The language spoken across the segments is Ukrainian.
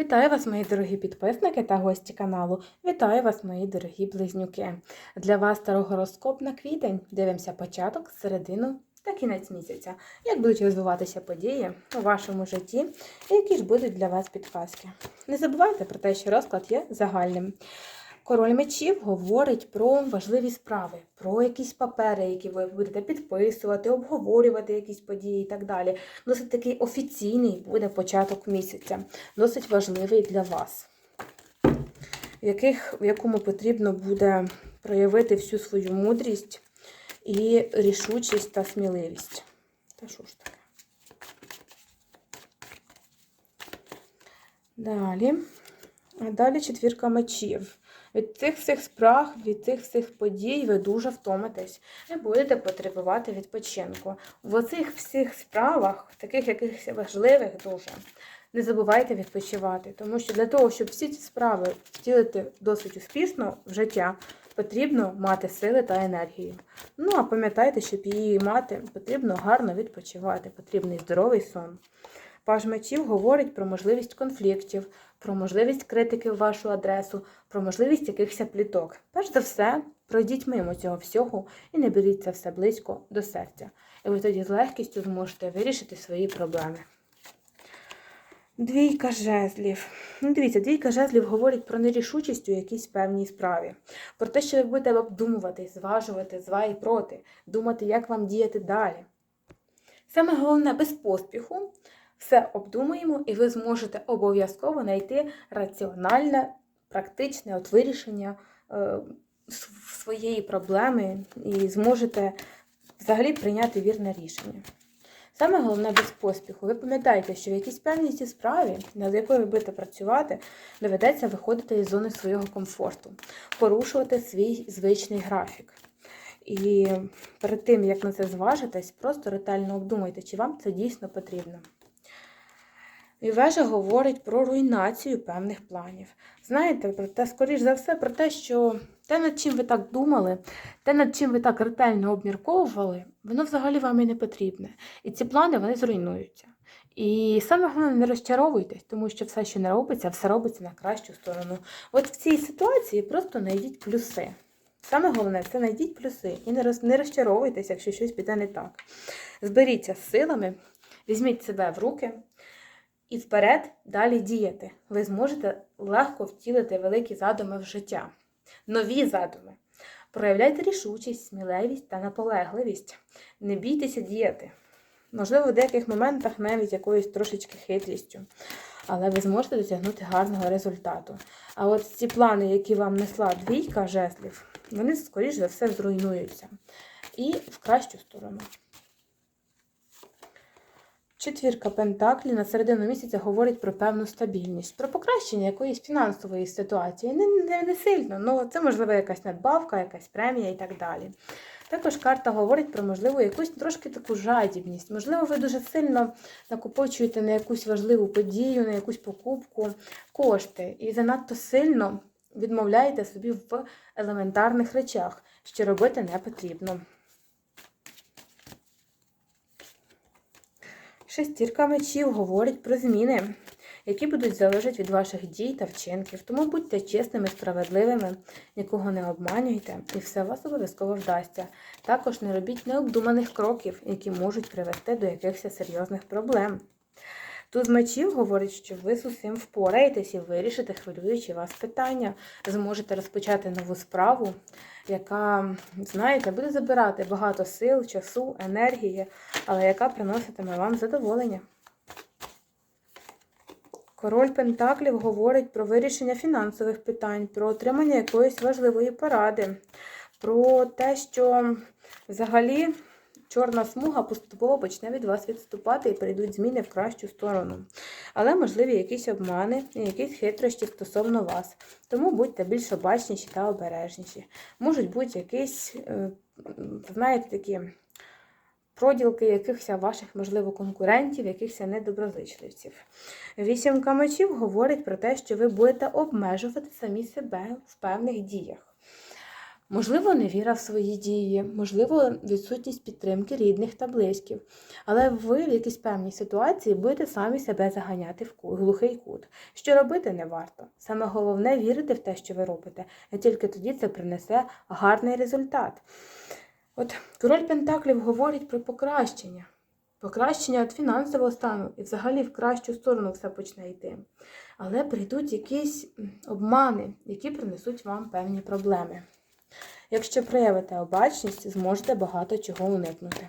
Вітаю вас, мої дорогі підписники та гості каналу. Вітаю вас, мої дорогі близнюки. Для вас старогороскоп на квітень. Дивимося початок, середину та кінець місяця. Як будуть розвиватися події у вашому житті, і які ж будуть для вас підказки. Не забувайте про те, що розклад є загальним. Король мечів говорить про важливі справи, про якісь папери, які ви будете підписувати, обговорювати якісь події і так далі. Досить такий офіційний буде початок місяця, досить важливий для вас, в, яких, в якому потрібно буде проявити всю свою мудрість і рішучість та сміливість. Та що ж таке? Далі. А далі четвірка мечів. Від цих всіх справ, від цих всіх подій ви дуже втомитесь. Ви будете потребувати відпочинку. В цих всіх справах, таких якихось важливих дуже, не забувайте відпочивати. Тому що для того, щоб всі ці справи втілити досить успішно в життя, потрібно мати сили та енергію. Ну, а пам'ятайте, щоб її мати, потрібно гарно відпочивати, потрібний здоровий сон. Паж мечів говорить про можливість конфліктів, про можливість критики в вашу адресу, про можливість якихось пліток. Перш за все, пройдіть мимо цього всього і не беріть це все близько до серця. І ви тоді з легкістю зможете вирішити свої проблеми. Двійка жезлів. Ну, Дивіться, двійка жезлів говорить про нерішучість у якійсь певній справі, про те, що ви будете обдумувати, зважувати зва і проти, думати, як вам діяти далі. Саме головне без поспіху все обдумуємо, і ви зможете обов'язково знайти раціональне, практичне от вирішення е, своєї проблеми і зможете взагалі прийняти вірне рішення. Саме головне без поспіху. Ви пам'ятаєте, що в якійсь певній цій справі, над якою ви будете працювати, доведеться виходити із зони свого комфорту, порушувати свій звичний графік. І перед тим, як на це зважитесь, просто ретельно обдумайте, чи вам це дійсно потрібно. Вежа говорить про руйнацію певних планів. Знаєте, про те, скоріш за все, про те, що те, над чим ви так думали, те, над чим ви так ретельно обмірковували, воно взагалі вам і не потрібне. І ці плани вони зруйнуються. І саме головне, не розчаровуйтесь, тому що все, що не робиться, все робиться на кращу сторону. От в цій ситуації просто знайдіть плюси. Саме головне, це знайдіть плюси і не роз, не розчаровуйтесь, якщо щось піде не так. Зберіться з силами, візьміть себе в руки і вперед далі діяти. Ви зможете легко втілити великі задуми в життя, нові задуми. Проявляйте рішучість, сміливість та наполегливість. Не бійтеся діяти. Можливо, в деяких моментах навіть якоюсь трошечки хитрістю. Але ви зможете досягнути гарного результату. А от ці плани, які вам несла двійка жезлів, вони, скоріш за все, зруйнуються. І в кращу сторону. Четвірка Пентаклі на середину місяця говорить про певну стабільність, про покращення якоїсь фінансової ситуації. Не, не, не сильно, але це, можливо, якась надбавка, якась премія і так далі. Також карта говорить про, можливо, якусь трошки таку жадібність. Можливо, ви дуже сильно накопичуєте на якусь важливу подію, на якусь покупку кошти. І занадто сильно відмовляєте собі в елементарних речах, що робити не потрібно. Шестірка мечів говорить про зміни, які будуть залежати від ваших дій та вчинків. Тому будьте чесними, справедливими, нікого не обманюйте, і все вас обов'язково вдасться. Також не робіть необдуманих кроків, які можуть привести до якихось серйозних проблем. Тут мечів говорить, що ви з усім впораєтесь і вирішите хвилюючі вас питання, зможете розпочати нову справу, яка, знаєте, буде забирати багато сил, часу, енергії, але яка приноситиме вам задоволення. Король Пентаклів говорить про вирішення фінансових питань, про отримання якоїсь важливої поради, про те, що взагалі чорна смуга поступово почне від вас відступати і прийдуть зміни в кращу сторону. Але, можливі, якісь обмани якісь хитрощі стосовно вас. Тому будьте більш обачніші та обережніші. Можуть бути якісь, е, знаєте, такі проділки якихось ваших, можливо, конкурентів, якихось недоброзичливців. Вісімка мечів говорить про те, що ви будете обмежувати самі себе в певних діях. Можливо, невіра в свої дії, можливо, відсутність підтримки рідних та близьких. Але ви в якійсь певній ситуації будете самі себе заганяти в глухий кут. Що робити не варто. Саме головне вірити в те, що ви робите, і тільки тоді це принесе гарний результат. От король Пентаклів говорить про покращення. Покращення від фінансового стану і взагалі в кращу сторону все почне йти. Але прийдуть якісь обмани, які принесуть вам певні проблеми. Якщо проявите обачність, зможете багато чого уникнути.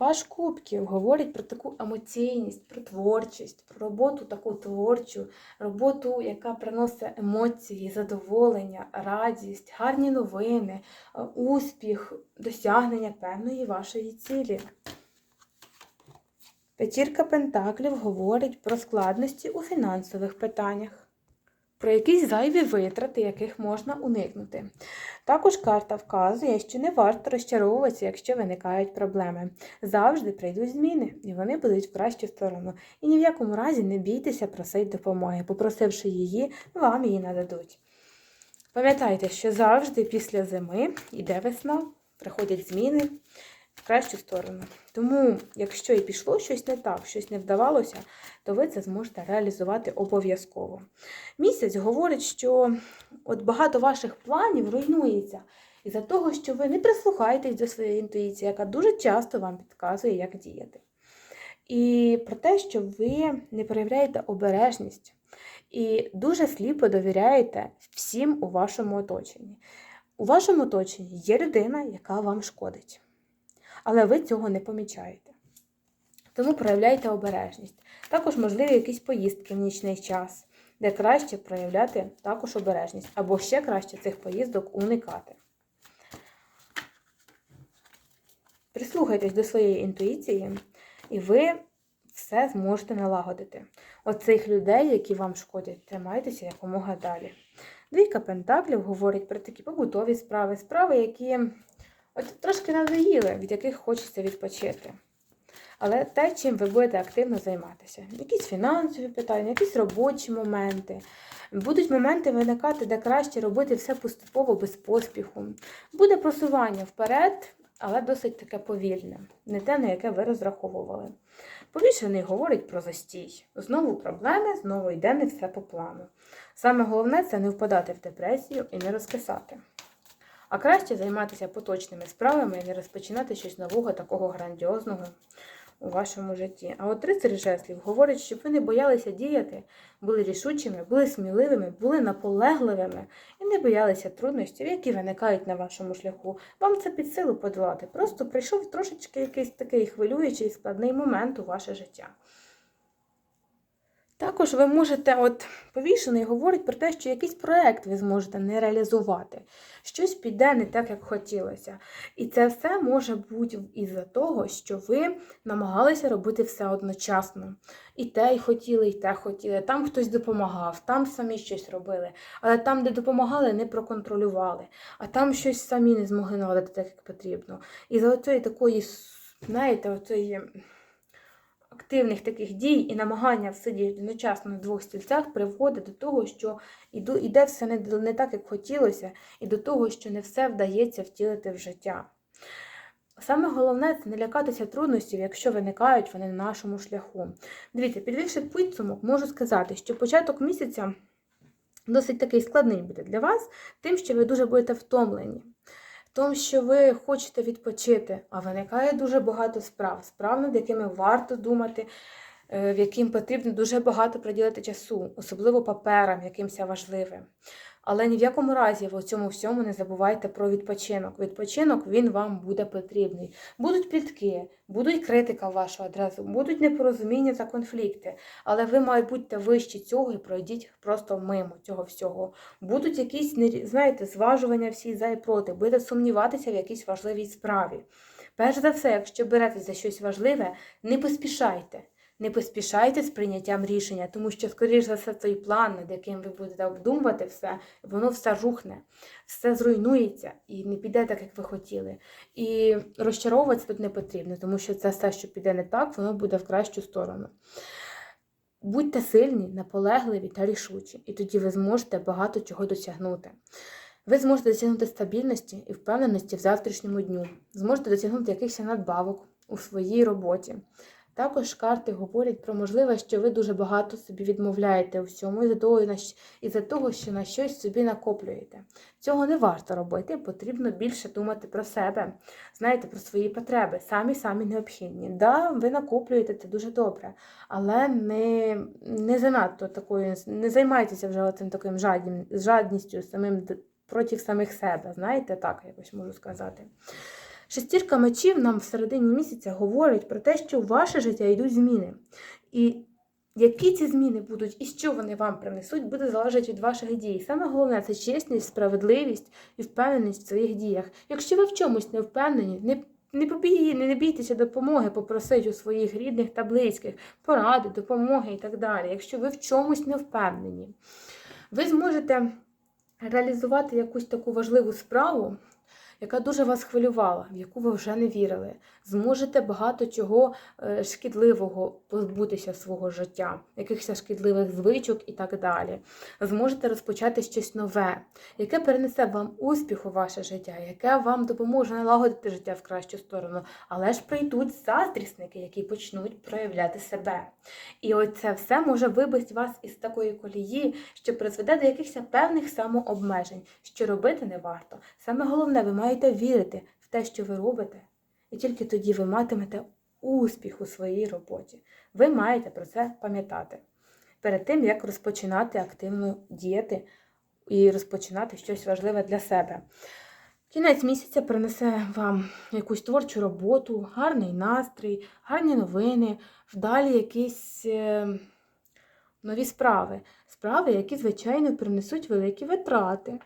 Паш Кубків говорить про таку емоційність, про творчість, про роботу таку творчу, роботу, яка приносить емоції, задоволення, радість, гарні новини, е, успіх, досягнення певної вашої цілі. П'ятірка Пентаклів говорить про складності у фінансових питаннях, про якісь зайві витрати, яких можна уникнути. Також карта вказує, що не варто розчаровуватися, якщо виникають проблеми. Завжди прийдуть зміни, і вони будуть в кращу сторону. І ні в якому разі не бійтеся просити допомоги. Попросивши її, вам її нададуть. Пам'ятайте, що завжди після зими йде весна, приходять зміни кращу сторону. Тому, якщо і пішло щось не так, щось не вдавалося, то ви це зможете реалізувати обов'язково. Місяць говорить, що от багато ваших планів руйнується із-за того, що ви не прислухаєтесь до своєї інтуїції, яка дуже часто вам підказує, як діяти. І про те, що ви не проявляєте обережність і дуже сліпо довіряєте всім у вашому оточенні. У вашому оточенні є людина, яка вам шкодить, але ви цього не помічаєте. Тому проявляйте обережність. Також можливі якісь поїздки в нічний час, де краще проявляти також обережність, або ще краще цих поїздок уникати. Прислухайтесь до своєї інтуїції, і ви все зможете налагодити. Оцих людей, які вам шкодять, тримайтеся якомога далі. Двійка Пентаклів говорить про такі побутові справи, справи, які от трошки надоїли, від яких хочеться відпочити. Але те, чим ви будете активно займатися. Якісь фінансові питання, якісь робочі моменти. Будуть моменти виникати, де краще робити все поступово без поспіху. Буде просування вперед, але досить таке повільне, не те, на яке ви розраховували. Повішений говорить про застій. Знову проблеми, знову йде не все по плану. Саме головне це не впадати в депресію і не розкисати. А краще займатися поточними справами і не розпочинати щось нового, такого грандіозного у вашому житті. А от рицарь жеслів говорить, щоб ви не боялися діяти, були рішучими, були сміливими, були наполегливими і не боялися труднощів, які виникають на вашому шляху. Вам це під силу подолати. Просто прийшов трошечки якийсь такий хвилюючий складний момент у ваше життя. Також ви можете, от повішений говорить про те, що якийсь проект ви зможете не реалізувати, щось піде не так, як хотілося. І це все може бути із-за того, що ви намагалися робити все одночасно. І те й хотіли, і те хотіли. Там хтось допомагав, там самі щось робили. Але там, де допомагали, не проконтролювали, а там щось самі не змогли наладити так, як потрібно. І за оцієї такої, знаєте, оцієї активних таких дій і намагання всидіти одночасно на двох стільцях приводить до того, що іде все не, так, як хотілося, і до того, що не все вдається втілити в життя. Саме головне це не лякатися труднощів, якщо виникають вони на нашому шляху. Дивіться, підвівши підсумок, можу сказати, що початок місяця досить такий складний буде для вас, тим, що ви дуже будете втомлені. Тому, що ви хочете відпочити, а виникає дуже багато справ, справ, над якими варто думати, е, в яким потрібно дуже багато приділити часу, особливо паперам, якимся важливим. Але ні в якому разі у цьому всьому не забувайте про відпочинок. Відпочинок він вам буде потрібний. Будуть плітки, будуть критика в вашу адресу, будуть непорозуміння та конфлікти. Але ви, мають бути вищі цього і пройдіть просто мимо цього всього. Будуть якісь, знаєте, зважування всі за і проти, будете сумніватися в якійсь важливій справі. Перш за все, якщо беретесь за щось важливе, не поспішайте. Не поспішайте з прийняттям рішення, тому що, скоріш за все, той план, над яким ви будете обдумувати все, воно все рухне, все зруйнується і не піде так, як ви хотіли. І розчаровуватися тут не потрібно, тому що це все, що піде не так, воно буде в кращу сторону. Будьте сильні, наполегливі та рішучі, і тоді ви зможете багато чого досягнути. Ви зможете досягнути стабільності і впевненості в завтрашньому дню, зможете досягнути якихось надбавок у своїй роботі. Також карти говорять про можливість, що ви дуже багато собі відмовляєте у всьому із-за того, що на щось собі накоплюєте. Цього не варто робити, потрібно більше думати про себе, знаєте, про свої потреби, самі самі необхідні. Да, ви накоплюєте це дуже добре, але не, не занадто такою, не займайтеся вже цим таким жадністю самим проти самих себе. Знаєте, так якось можу сказати. Шестірка мечів нам в середині місяця говорить про те, що в ваше життя йдуть зміни. І які ці зміни будуть і що вони вам принесуть, буде залежати від ваших дій. Саме головне це чесність, справедливість і впевненість в своїх діях. Якщо ви в чомусь не впевнені, не не побій, не бійтеся допомоги, попросити у своїх рідних та близьких поради, допомоги і так далі. Якщо ви в чомусь не впевнені, ви зможете реалізувати якусь таку важливу справу, яка дуже вас хвилювала, в яку ви вже не вірили. Зможете багато чого е, шкідливого позбутися свого життя, якихось шкідливих звичок і так далі. Зможете розпочати щось нове, яке перенесе вам успіх у ваше життя, яке вам допоможе налагодити життя в кращу сторону. Але ж прийдуть заздрісники, які почнуть проявляти себе. І оце все може вибити вас із такої колії, що призведе до якихось певних самообмежень, що робити не варто. Саме головне, ви маєте вірити в те, що ви робите, і тільки тоді ви матимете успіх у своїй роботі. Ви маєте про це пам'ятати перед тим, як розпочинати активно діяти і розпочинати щось важливе для себе. Кінець місяця принесе вам якусь творчу роботу, гарний настрій, гарні новини, вдалі якісь е, нові справи. Справи, які, звичайно, принесуть великі витрати.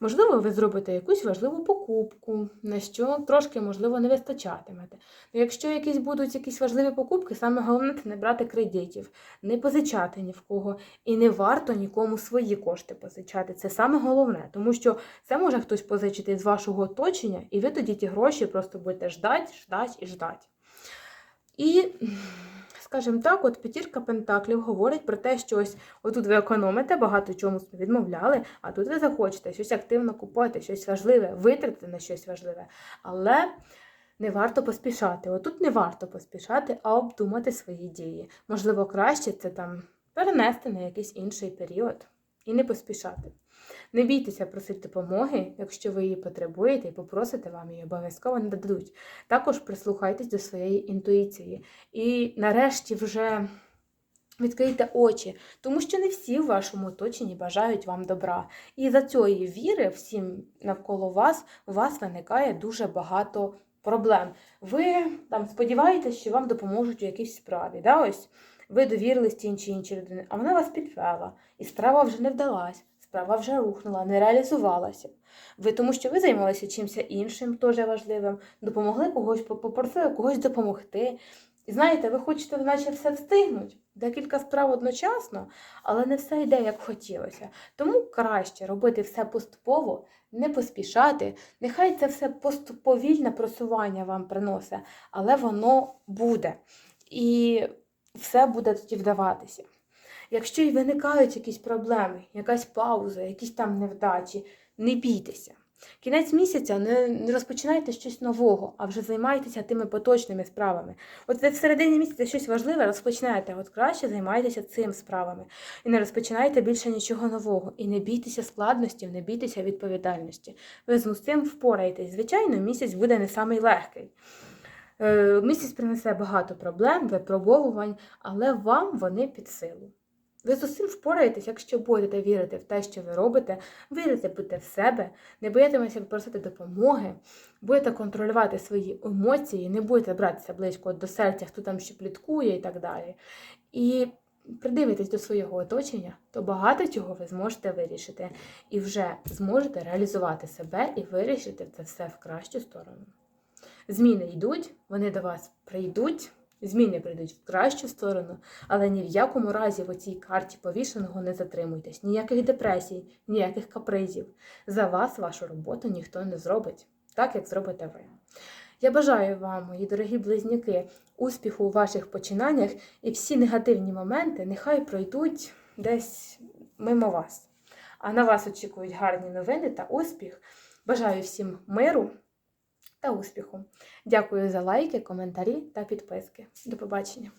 Можливо, ви зробите якусь важливу покупку, на що трошки, можливо, не вистачатимете. Ну, Якщо якісь будуть якісь важливі покупки, саме головне це не брати кредитів, не позичати ні в кого, і не варто нікому свої кошти позичати. Це саме головне, тому що це може хтось позичити з вашого оточення, і ви тоді ті гроші просто будете ждать, ждать і ждать. І, скажімо так, от п'ятірка пентаклів говорить про те, що ось отут ви економите, багато чому відмовляли, а тут ви захочете щось активно купувати, щось важливе, витратити на щось важливе. Але не варто поспішати. Отут не варто поспішати, а обдумати свої дії. Можливо, краще це там перенести на якийсь інший період і не поспішати. Не бійтеся просити допомоги, якщо ви її потребуєте і попросите, вам її обов'язково не дадуть. Також прислухайтесь до своєї інтуїції. І нарешті вже відкрийте очі, тому що не всі в вашому оточенні бажають вам добра. І за цієї віри всім навколо вас у вас виникає дуже багато проблем. Ви там сподіваєтесь, що вам допоможуть у якійсь справі. Да? Ось ви довірились тій чи іншій людині, а вона вас підвела, і справа вже не вдалась. Справа вже рухнула, не реалізувалася. Ви тому, що ви займалися чимось іншим, теж важливим, допомогли когось, попросили когось допомогти. І знаєте, ви хочете, наче все встигнути, декілька справ одночасно, але не все йде, як хотілося. Тому краще робити все поступово, не поспішати. Нехай це все поступовільне просування вам приносить, але воно буде. І все буде тоді вдаватися. Якщо й виникають якісь проблеми, якась пауза, якісь там невдачі, не бійтеся. Кінець місяця не, розпочинайте щось нового, а вже займайтеся тими поточними справами. От ви в середині місяця щось важливе розпочнете, от краще займайтеся цим справами. І не розпочинайте більше нічого нового. І не бійтеся складностів, не бійтеся відповідальності. Ви з цим впораєтесь. Звичайно, місяць буде не самий легкий. Е, Місяць принесе багато проблем, випробовувань, але вам вони під силу. Ви з усім впораєтесь, якщо будете вірити в те, що ви робите, вірите будете в себе, не боїтеся просити допомоги, будете контролювати свої емоції, не будете братися близько до серця, хто там ще пліткує і так далі. І придивитесь до свого оточення, то багато чого ви зможете вирішити і вже зможете реалізувати себе і вирішити це все в кращу сторону. Зміни йдуть, вони до вас прийдуть. Зміни прийдуть в кращу сторону, але ні в якому разі в оцій карті повішеного не затримуйтесь. Ніяких депресій, ніяких капризів. За вас вашу роботу ніхто не зробить, так як зробите ви. Я бажаю вам, мої дорогі близнюки, успіху у ваших починаннях і всі негативні моменти нехай пройдуть десь мимо вас. А на вас очікують гарні новини та успіх. Бажаю всім миру та успіху. Дякую за лайки, коментарі та підписки. До побачення!